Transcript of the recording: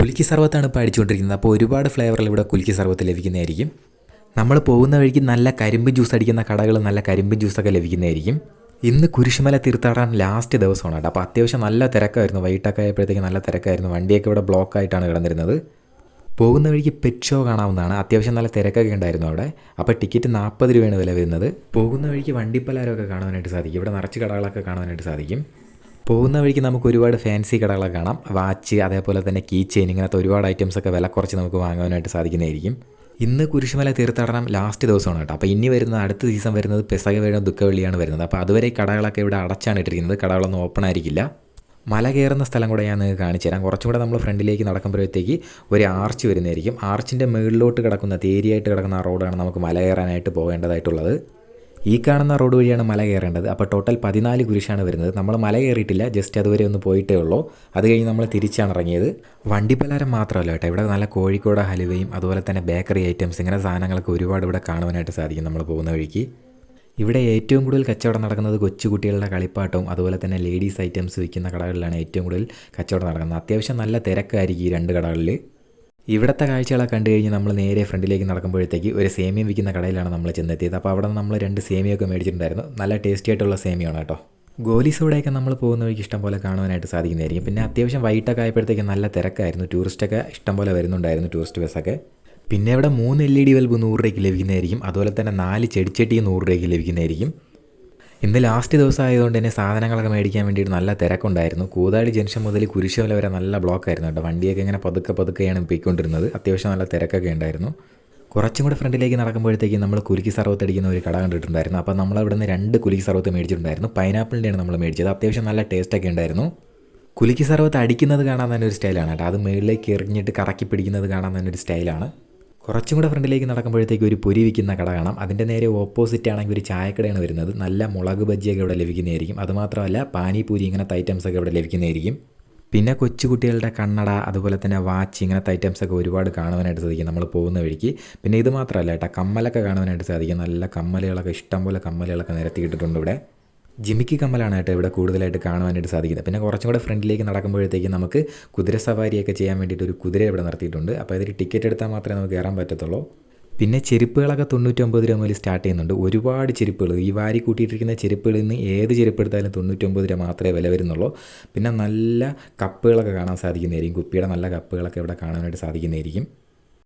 കുലുക്കി സർവത്താണ് ഇപ്പോൾ അടിച്ചുകൊണ്ടിരിക്കുന്നത്. അപ്പോൾ ഒരുപാട് ഫ്ലേവറിൽ ഇവിടെ കുലുക്കി സർവത്ത് ലഭിക്കുന്നതായിരിക്കും. നമ്മൾ പോകുന്ന വഴിക്ക് നല്ല കരിമ്പ് ജ്യൂസ് അടിക്കുന്ന കടകൾ നല്ല കരിമ്പ് ജ്യൂസൊക്കെ ലഭിക്കുന്നതായിരിക്കും. ഇന്ന് കുരിശുമല തീർത്ഥാടനം ലാസ്റ്റ് ദിവസമാണ് കേട്ടോ. അപ്പോൾ അത്യാവശ്യം നല്ല തിരക്കായിരുന്നു. വൈകിട്ടൊക്കെ ആയപ്പോഴത്തേക്ക് നല്ല തിരക്കായിരുന്നു. വണ്ടിയൊക്കെ ഇവിടെ ബ്ലോക്ക് ആയിട്ടാണ് കിടന്നിരുന്നത്. പോകുന്ന വഴിക്ക് പെറ്റ് ഷോ കാണാവുന്നതാണ്. അത്യാവശ്യം നല്ല തിരക്കൊക്കെ ഉണ്ടായിരുന്നു അവിടെ. അപ്പോൾ ടിക്കറ്റ് നാൽപ്പത് രൂപയാണ് വില വരുന്നത്. പോകുന്ന വഴിക്ക് വണ്ടിപ്പലാരമൊക്കെ കാണാനായിട്ട് സാധിക്കും. ഇവിടെ നിറച്ച് കടകളൊക്കെ കാണാനായിട്ട് സാധിക്കും. പോകുന്ന വഴിക്ക് നമുക്ക് ഒരുപാട് ഫാൻസി കടകളൊക്കെ കാണാം. വാച്ച് അതേപോലെ തന്നെ കീ ചെയിൻ ഇങ്ങനത്തെ ഒരുപാട് ഐറ്റംസ് ഒക്കെ വില കുറച്ച് നമുക്ക് വാങ്ങാനായിട്ട് സാധിക്കുന്നതായിരിക്കും. ഇന്ന് കുരിശുമല തീർത്ഥാടനം ലാസ്റ്റ് ദിവസമാണ് കേട്ടോ. അപ്പോൾ ഇനി വരുന്ന അടുത്ത സീസൺ വരുന്നത് പെസക വേഴ ദുഃഖവെള്ളിയാണ് വരുന്നത്? അപ്പോൾ അതുവരെ കടകളൊക്കെ ഇവിടെ അടച്ചാണ് ഇട്ടിരിക്കുന്നത്. കടകളൊന്നും ഓപ്പൺ ആയിരിക്കില്ല. മല കയറുന്ന സ്ഥലം കൂടെ ഞാൻ നിങ്ങൾക്ക് കാണിച്ചു തരാം. കുറച്ചും കൂടെ നമ്മൾ ഫ്രണ്ടിലേക്ക് നടക്കുമ്പോഴത്തേക്ക് ഒരു ആർച്ച് വരുന്നതായിരിക്കും. ആർച്ചിന്റെ മുകളിലോട്ട് കിടക്കുന്ന തേരിയായിട്ട് കിടക്കുന്ന ആ റോഡാണ് നമുക്ക് മല കയറാനായിട്ട് പോകേണ്ടതായിട്ടുള്ളത്. ഈ കാണുന്ന റോഡ് വഴിയാണ് മല കയറേണ്ടത്. അപ്പോൾ ടോട്ടൽ പതിനാല് കുരിശാണ് വരുന്നത്. നമ്മൾ മല കയറിയിട്ടില്ല ജസ്റ്റ് അതുവരെ ഒന്ന് പോയിട്ടേ ഉള്ളൂ. അത് കഴിഞ്ഞ് നമ്മൾ തിരിച്ചാണ് ഇറങ്ങിയത്. വണ്ടി പലഹാരം മാത്രമല്ല കേട്ടോ ഇവിടെ നല്ല കോഴിക്കോട് ഹലുവയും അതുപോലെ തന്നെ ബേക്കറി ഐറ്റംസ് ഇങ്ങനെ സാധനങ്ങളൊക്കെ ഒരുപാട് ഇവിടെ കാണുവാനായിട്ട് സാധിക്കും നമ്മൾ പോകുന്ന വഴിക്ക്. ഇവിടെ ഏറ്റവും കൂടുതൽ കച്ചവടം നടക്കുന്നത് കൊച്ചുകുട്ടികളുടെ കളിപ്പാട്ടവും അതുപോലെ തന്നെ ലേഡീസ് ഐറ്റംസ് വിൽക്കുന്ന കടകളിലാണ് ഏറ്റവും കൂടുതൽ കച്ചവടം നടക്കുന്നത്. അത്യാവശ്യം നല്ല തിരക്കായിരിക്കും ഈ രണ്ട് കടകളിൽ ഇവിടുത്തെ കാഴ്ചകളൊക്കെ കണ്ടു കഴിഞ്ഞ് നമ്മൾ നേരെ ഫ്രണ്ടിലേക്ക് നടക്കുമ്പോഴത്തേക്ക് ഒരു സേമിയം വിൽക്കുന്ന കടയിലാണ് നമ്മൾ ചെന്നെത്തിയത്. അപ്പോൾ അവിടെ നമ്മൾ രണ്ട് സേമിയൊക്കെ മേടിച്ചിട്ടുണ്ടായിരുന്നു. നല്ല ടേസ്റ്റി ആയിട്ടുള്ള സേമിയാണ് കേട്ടോ. ഗോലി സൂടെയൊക്കെ നമ്മൾ പോകുന്ന വഴിക്ക് ഇഷ്ടം പോലെ കാണുവാനായിട്ട് സാധിക്കുന്നതായിരിക്കും. പിന്നെ അത്യാവശ്യം വൈകിട്ടൊക്കെ ആയപ്പോഴത്തേക്ക് നല്ല തിരക്കായിരുന്നു. ടൂറിസ്റ്റൊക്കെ ഇഷ്ടം പോലെ വരുന്നുണ്ടായിരുന്നു ടൂറിസ്റ്റ് ബസ്സൊക്കെ പിന്നെ ഇവിടെ മൂന്ന് എൽ ഇ ഡി ബൾബ് നൂറ് രൂപയ്ക്ക് ലഭിക്കുന്നതായിരിക്കും. അതുപോലെ തന്നെ നാല് ചെടിച്ചട്ടി നൂറ് രൂപയ്ക്ക് ലഭിക്കുന്നതായിരിക്കും. ഇന്ന് ലാസ്റ്റ് ദിവസം ആയതുകൊണ്ട് തന്നെ സാധനങ്ങളൊക്കെ മേടിക്കാൻ വേണ്ടിയിട്ട് നല്ല തിരക്കുണ്ടായിരുന്നു. കൂതാടി ജംഗ്ഷൻ മുതൽ കുരിശോല വരെ നല്ല ബ്ലോക്ക് ആയിരുന്നു കേട്ടോ. വണ്ടിയൊക്കെ ഇങ്ങനെ പതുക്കെ പതുക്കെയാണ് പോയിക്കൊണ്ടിരുന്നത്. അത്യാവശ്യം നല്ല തിരക്കൊക്കെ ഉണ്ടായിരുന്നു. കുറച്ചും കൂടെ ഫ്രണ്ടിലേക്ക് നടക്കുമ്പോഴത്തേക്കും നമ്മൾ കുലുക്കി സർവത്ത് അടിക്കുന്ന ഒരു കട കണ്ടിട്ടുണ്ടായിരുന്നു. അപ്പോൾ നമ്മൾ അവിടെ നിന്ന് രണ്ട് കുലുക്കി സർവത്ത് മേടിച്ചിട്ടുണ്ടായിരുന്നു. പൈനാപ്പിളിന്റെയാണ് നമ്മൾ മേടിച്ചത്. അത്യാവശ്യം നല്ല ടേസ്റ്റൊക്കെ ഉണ്ടായിരുന്നു. കുലുക്കി സർവത്ത് അടിക്കുന്നത് കാണാൻ തന്നെ ഒരു സ്റ്റൈലാണ് കേട്ടോ. അത് മുകളിലേക്ക് എറിഞ്ഞിട്ട് കറക്കി പിടിക്കുന്നത് കാണാൻ തന്നെ ഒരു സ്റ്റൈലാണ് കുറച്ചും കൂടെ ഫ്രണ്ടിലേക്ക് നടക്കുമ്പോഴത്തേക്ക് ഒരു പൊരി വിൽക്കുന്ന കട കാണാം. അതിന്റെ നേരെ ഓപ്പോസിറ്റ് ആണെങ്കിൽ ഒരു ചായക്കടയാണ് വരുന്നത്. നല്ല മുളക് ബജ്ജിയൊക്കെ ഇവിടെ ലഭിക്കുന്നതായിരിക്കും. അതുമാത്രമല്ല പാനിപൂരി ഇങ്ങനത്തെ ഐറ്റംസ് ഒക്കെ ഇവിടെ ലഭിക്കുന്നതായിരിക്കും. പിന്നെ കൊച്ചുകുട്ടികളുടെ കണ്ണട അതുപോലെ തന്നെ വാച്ച് ഇങ്ങനത്തെ ഐറ്റംസ് ഒക്കെ ഒരുപാട് കാണുവാനായിട്ട് സാധിക്കും നമ്മൾ പോകുന്ന വഴിക്ക്. പിന്നെ ഇത് മാത്രമല്ല കേട്ടോ കമ്മലൊക്കെ കാണുവാനായിട്ട് സാധിക്കും. നല്ല കമ്മലുകളൊക്കെ ഇഷ്ടംപോലെ കമ്മലുകളൊക്കെ നിരത്തിയിട്ടിട്ടുണ്ട് ഇവിടെ. ജിമിക്ക് കമ്മലാണ് കേട്ടോ ഇവിടെ കൂടുതലായിട്ട് കാണുവാനായിട്ട് സാധിക്കുന്നത്. പിന്നെ കുറച്ചും കൂടെ ഫ്രണ്ടിലേക്ക് നടക്കുമ്പോഴത്തേക്കും നമുക്ക് കുതിര സവാരിയൊക്കെ ചെയ്യാൻ വേണ്ടിയിട്ട് ഒരു കുതിര ഇവിടെ നിർത്തിയിട്ടുണ്ട്. അപ്പോൾ അതിൽ ടിക്കറ്റ് എടുത്താൽ മാത്രമേ നമുക്ക് കയറാൻ പറ്റത്തുള്ളൂ. പിന്നെ ചെരുപ്പുകളൊക്കെ തൊണ്ണൂറ്റൊമ്പത് രൂപ മുതൽ സ്റ്റാർട്ട് ചെയ്യുന്നുണ്ട്. ഒരുപാട് ചെരുപ്പുകൾ. ഈ വാരി കൂട്ടിയിട്ടിരിക്കുന്ന ചെരുപ്പുകളിൽ നിന്ന് ഏത് ചെരുപ്പ് എടുത്താലും തൊണ്ണൂറ്റൊമ്പത് രൂപ മാത്രമേ വില വരുന്നുള്ളൂ. പിന്നെ നല്ല കപ്പുകളൊക്കെ കാണാൻ സാധിക്കുന്നതായിരിക്കും. കുപ്പിയുടെ നല്ല കപ്പുകളൊക്കെ ഇവിടെ കാണാനായിട്ട് സാധിക്കുന്നതായിരിക്കും.